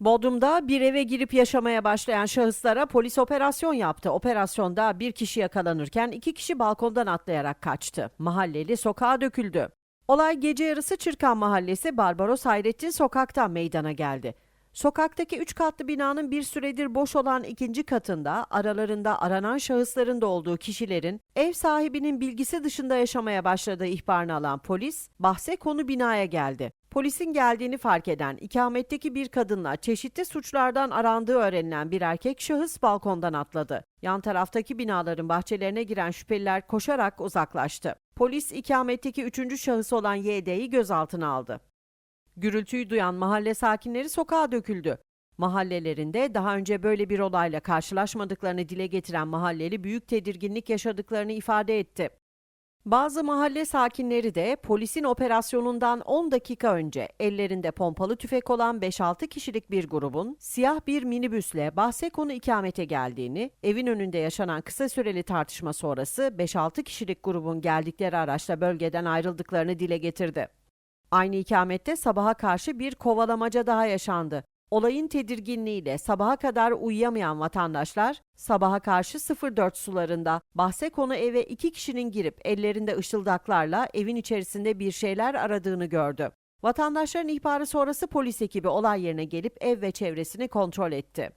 Bodrum'da bir eve girip yaşamaya başlayan şahıslara polis operasyon yaptı. Operasyonda bir kişi yakalanırken iki kişi balkondan atlayarak kaçtı. Mahalleli sokağa döküldü. Olay gece yarısı Çırkan Mahallesi Barbaros Hayrettin Sokak'ta meydana geldi. Sokaktaki üç katlı binanın bir süredir boş olan ikinci katında aralarında aranan şahısların da olduğu kişilerin ev sahibinin bilgisi dışında yaşamaya başladığı ihbarını alan polis bahse konu binaya geldi. Polisin geldiğini fark eden ikametteki bir kadınla çeşitli suçlardan arandığı öğrenilen bir erkek şahıs balkondan atladı. Yan taraftaki binaların bahçelerine giren şüpheliler koşarak uzaklaştı. Polis ikametteki üçüncü şahıs olan YD'yi gözaltına aldı. Gürültüyü duyan mahalle sakinleri sokağa döküldü. Mahallelerinde daha önce böyle bir olayla karşılaşmadıklarını dile getiren mahalleli büyük tedirginlik yaşadıklarını ifade etti. Bazı mahalle sakinleri de polisin operasyonundan 10 dakika önce ellerinde pompalı tüfek olan 5-6 kişilik bir grubun siyah bir minibüsle bahse konu ikamete geldiğini, evin önünde yaşanan kısa süreli tartışma sonrası 5-6 kişilik grubun geldikleri araçla bölgeden ayrıldıklarını dile getirdi. Aynı ikamette sabaha karşı bir kovalamaca daha yaşandı. Olayın tedirginliğiyle sabaha kadar uyuyamayan vatandaşlar sabaha karşı 04 sularında bahse konu eve iki kişinin girip ellerinde ışıldaklarla evin içerisinde bir şeyler aradığını gördü. Vatandaşların ihbarı sonrası polis ekibi olay yerine gelip ev ve çevresini kontrol etti.